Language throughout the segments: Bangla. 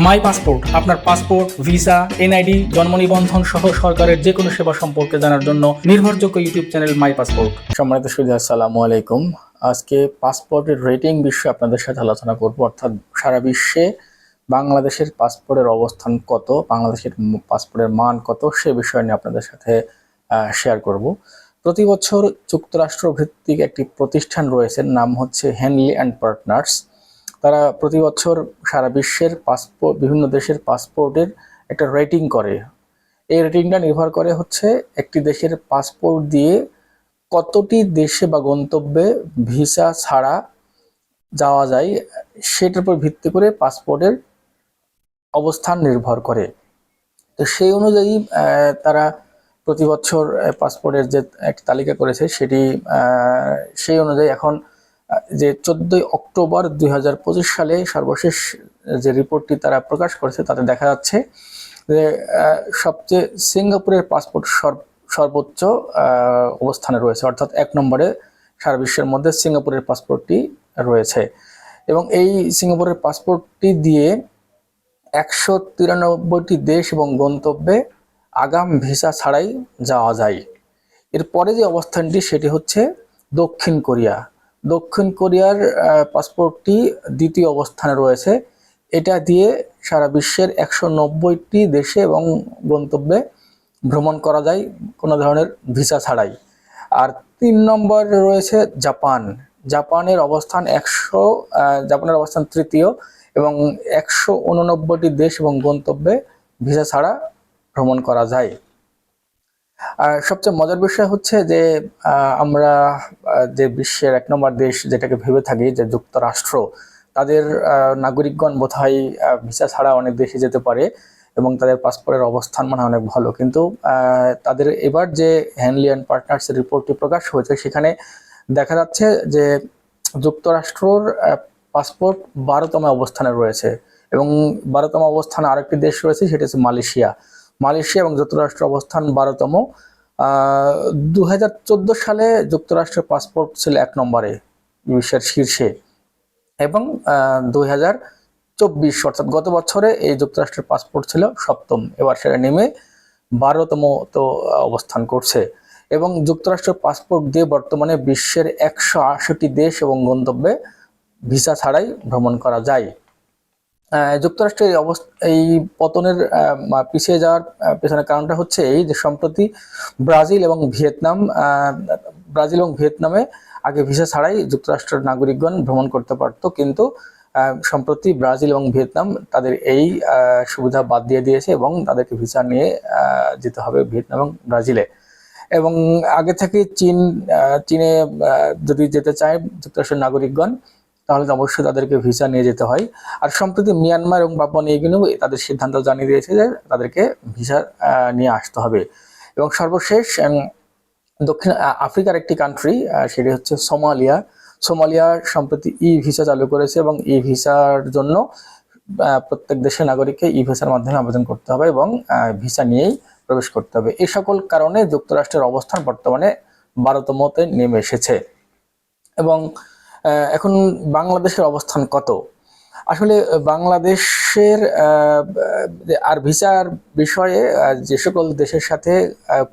মাই পাসপোর্ট, আপনার পাসপোর্ট, ভিসা, এনআইডি, জন্ম নিবন্ধন সহ সরকারের যে কোনো সেবা সম্পর্কে জানার জন্য নির্ভরযোগ্য ইউটিউব চ্যানেল মাই পাসপোর্ট। সম্মানিত সুবিধা আসসালামু আলাইকুম। আজকে পাসপোর্টের রেটিং বিষয়ে আপনাদের সাথে আলোচনা করব, অর্থাৎ সারা বিশ্বে বাংলাদেশের পাসপোর্টের অবস্থান কত, বাংলাদেশের পাসপোর্টের মান কত, সে বিষয় নিয়ে আপনাদের সাথে শেয়ার করব। প্রতি বছর যুক্তরাষ্ট্র ভিত্তিক একটি প্রতিষ্ঠান রয়েছে, নাম হচ্ছে হেনলি অ্যান্ড পার্টনার্স তারা প্রতি বছর সারা বিশ্বের পাসপোর্ট বিভিন্ন দেশের পাসপোর্টের একটা রেটিং করে। এই রেটিংটা নির্ভর করে হচ্ছে একটি দেশের পাসপোর্ট দিয়ে কতটি দেশে বা গন্তব্যে ভিসা ছাড়া যাওয়া যায়, সেটার উপর ভিত্তি করে পাসপোর্টের অবস্থান নির্ভর করে। তো সেই অনুযায়ী তারা প্রতি বছর পাসপোর্টের যে একটা তালিকা করেছে, সেটি সেই অনুযায়ী এখন যে চোদ্দই অক্টোবর দুই হাজার পঁচিশ সালে সর্বশেষ যে রিপোর্টটি তারা প্রকাশ করেছে, তাতে দেখা যাচ্ছে যে সবচেয়ে সিঙ্গাপুরের পাসপোর্ট সর্ব- সর্বোচ্চ অবস্থানে রয়েছে। অর্থাৎ এক নম্বরে সারা বিশ্বের মধ্যে সিঙ্গাপুরের পাসপোর্টটি রয়েছে। এবং এই সিঙ্গাপুরের পাসপোর্টটি দিয়ে একশো তিরানব্বইটি দেশ এবং গন্তব্যে আগাম ভিসা ছাড়াই যাওয়া যায়। এরপরে যে অবস্থানটি, সেটি হচ্ছে দক্ষিণ কোরিয়া। দক্ষিণ কোরিয়ার পাসপোর্টটি দ্বিতীয় অবস্থানে রয়েছে। এটা দিয়ে সারা বিশ্বের একশো নব্বইটি দেশে এবং গন্তব্যে ভ্রমণ করা যায় কোনো ধরনের ভিসা ছাড়াই। আর তিন নম্বর রয়েছে জাপান। জাপানের অবস্থান একশো জাপানের অবস্থান তৃতীয় এবং একশো উননব্বইটি দেশ এবং গন্তব্যে ভিসা ছাড়া ভ্রমণ করা যায়। আর সবচেয়ে মজার বিষয় হচ্ছে যে আমরা যে বিশ্বের এক নম্বর দেশ যেটাকে ভেবে থাকি যে যুক্তরাষ্ট্র, তাদের নাগরিকগণ বোধহয় ভিসা ছাড়া অনেক দেশে যেতে পারে এবং তাদের পাসপোর্টের অবস্থান মানে অনেক ভালো। কিন্তু তাদের এবার যে হ্যানলি অ্যান্ড পার্টনার্স রিপোর্টটি প্রকাশ হয়েছে, সেখানে দেখা যাচ্ছে যে যুক্তরাষ্ট্রর পাসপোর্ট বারোতম অবস্থানে রয়েছে এবং বারোতম অবস্থানে আরেকটি দেশ রয়েছে, সেটা হচ্ছে মালয়েশিয়া। মালয়েশিয়া এবং যুক্তরাষ্ট্র অবস্থান বারোতম। দু হাজার চোদ্দ সালে যুক্তরাষ্ট্রের পাসপোর্ট ছিল এক নম্বরে বিশ্বের শীর্ষে এবং দুই চব্বিশ অর্থাৎ গত বছরে এই যুক্তরাষ্ট্রের পাসপোর্ট ছিল সপ্তম। এবার সেটা নেমে বারোতম তো অবস্থান করছে এবং যুক্তরাষ্ট্রের পাসপোর্ট দিয়ে বর্তমানে বিশ্বের একশো আশিটি দেশ এবং গন্তব্যে ভিসা ছাড়াই ভ্রমণ করা যায়। যুক্তরাষ্ট্রের এই অবস্থা, এই পতনের পিছিয়ে যাওয়ার পেছনে কারণটা হচ্ছে এই যে সম্প্রতি ব্রাজিল এবং ভিয়েতনাম ব্রাজিল এবং ভিয়েতনামে আগে ভিসা ছাড়াই যুক্তরাষ্ট্রের নাগরিকগণ ভ্রমণ করতে পারতো। কিন্তু সম্প্রতি ব্রাজিল এবং ভিয়েতনাম তাদের এই সুবিধা বাদ দিয়ে দিয়েছে এবং তাদেরকে ভিসা নিয়ে যেতে হবে ভিয়েতনাম এবং ব্রাজিলে। এবং আগে থেকে চীন চীনে যদি যেতে চায় যুক্তরাষ্ট্রের নাগরিকগণ তাহলে অবশ্যই তাদেরকে ভিসা নিয়ে যেতে হয়। আর সম্প্রতি মিয়ানমার এবং পাপুয়া নিউগিনিও তাদের সিদ্ধান্ত জানিয়ে দিয়েছে যে তাদেরকে ভিসা নিয়ে আসতে হবে। এবং সর্বশেষ দক্ষিণ আফ্রিকার একটি কান্ট্রি সেটি হচ্ছে সোমালিয়া। সোমালিয়া সম্প্রতি ই ভিসা চালু করেছে এবং ই ভিসার জন্য প্রত্যেক দেশের নাগরিককে ই ভিসার মাধ্যমে আবেদন করতে হবে এবং ভিসা নিয়েই প্রবেশ করতে হবে। এই সকল কারণে যুক্তরাষ্ট্রের অবস্থান বর্তমানে বারোতমতে নেমে এসেছে। এবং এখন বাংলাদেশের অবস্থান কত? আসলে বাংলাদেশের আর ভিসার বিষয়ে যে সকল দেশের সাথে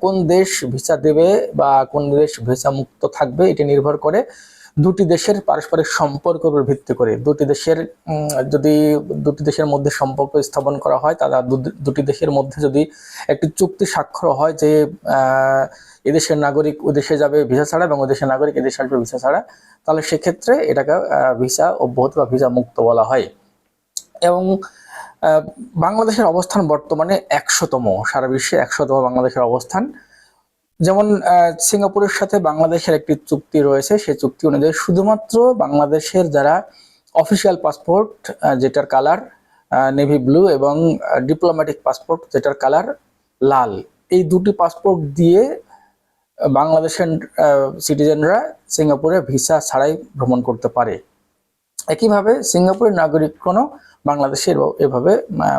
কোন দেশ ভিসা দেবে বা কোন দেশ ভিসা মুক্ত থাকবে এটা নির্ভর করে। দুটি দেশের পারস্পরিক সম্পর্কের উপর ভিত্তি করে। দুটি দেশের যদি দুটি দেশের মধ্যে সম্পর্ক স্থাপন করা হয়, তারা দুটি দেশের মধ্যে যদি একটি চুক্তি স্বাক্ষর হয় যে এদেশের নাগরিক ওদেশে যাবে ভিসা ছাড়া এবং ওদেশের নাগরিক এদেশে আসবে ভিসা ছাড়া, তাহলে সেক্ষেত্রে এটাকে ভিসা অব্যাহত বা ভিসা মুক্ত বলা হয়। এবং বাংলাদেশের অবস্থান বর্তমানে একশোতম, সারা বিশ্বে একশোতম বাংলাদেশের অবস্থান। যেমন সিঙ্গাপুরের সাথে বাংলাদেশের একটি চুক্তি রয়েছে, সেই চুক্তি অনুযায়ী শুধুমাত্র বাংলাদেশের যারা অফিসিয়াল পাসপোর্ট যেটার কালার নেভি ব্লু এবং ডিপ্লোম্যাটিক পাসপোর্ট যেটার কালার লাল। এই দুটি পাসপোর্ট দিয়ে, বাংলাদেশের সিটিজেনরা সিঙ্গাপুরে ভিসা ছাড়াই ভ্রমণ করতে পারে। একইভাবে সিঙ্গাপুরের নাগরিকগণও বাংলাদেশের এভাবে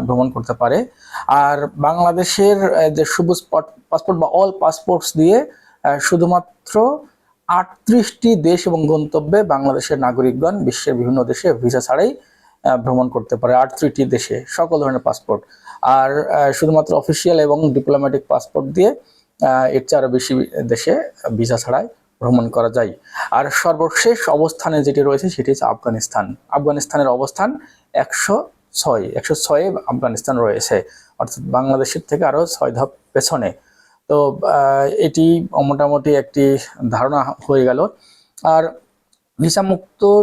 ভ্রমণ করতে পারে। আর বাংলাদেশের যে সবুজ পাসপোর্ট বা অল পাসপোর্টস দিয়ে শুধুমাত্র আটত্রিশটি দেশ এবং গন্তব্যে বাংলাদেশের নাগরিকগণ বিশ্বের বিভিন্ন দেশে ভিসা ছাড়াই ভ্রমণ করতে পারে আটত্রিশটি দেশে, সকল ধরনের পাসপোর্ট। আর শুধুমাত্র অফিসিয়াল এবং ডিপ্লোম্যাটিক পাসপোর্ট দিয়ে এর চেয়ে আরও বেশি দেশে ভিসা ছাড়াই ভ্রমণ করা যায়। আর সর্বশেষ অবস্থানে যেটি রয়েছে সেটি হচ্ছে আফগানিস্তান। আফগানিস্তানের অবস্থান একশো ছয়, একশো ছয়ে আফগানিস্তান রয়েছে। অর্থাৎ বাংলাদেশের থেকে আরও ছয় ধাপ পেছনে। তো এটি মোটামুটি একটি ধারণা হয়ে গেল। আর ভিসা মুক্তর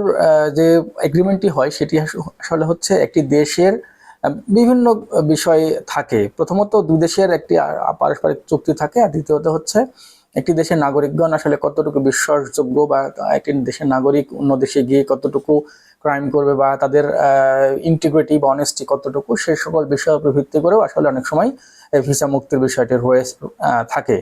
যে এগ্রিমেন্টটি হয় সেটি আসলে হচ্ছে একটি দেশের বিভিন্ন বিষয় থাকে। প্রথমত দুই দেশের একটি পারস্পরিক চুক্তি থাকে আর দ্বিতীয়ত হচ্ছে একটি দেশের নাগরিকগণ আসলে কতটুকু বিশ্বাসযোগ্য বা একটি দেশের নাগরিক অন্য দেশে গিয়ে কতটুকু ক্রাইম করবে বা তাদের ইন্টিগ্রিটি বা অনেস্টি কতটুকু, সে সকল বিষয়ের উপর ভিত্তি করেও আসলে অনেক সময় ভিসা মুক্তির বিষয়টি রয়ে থাকে।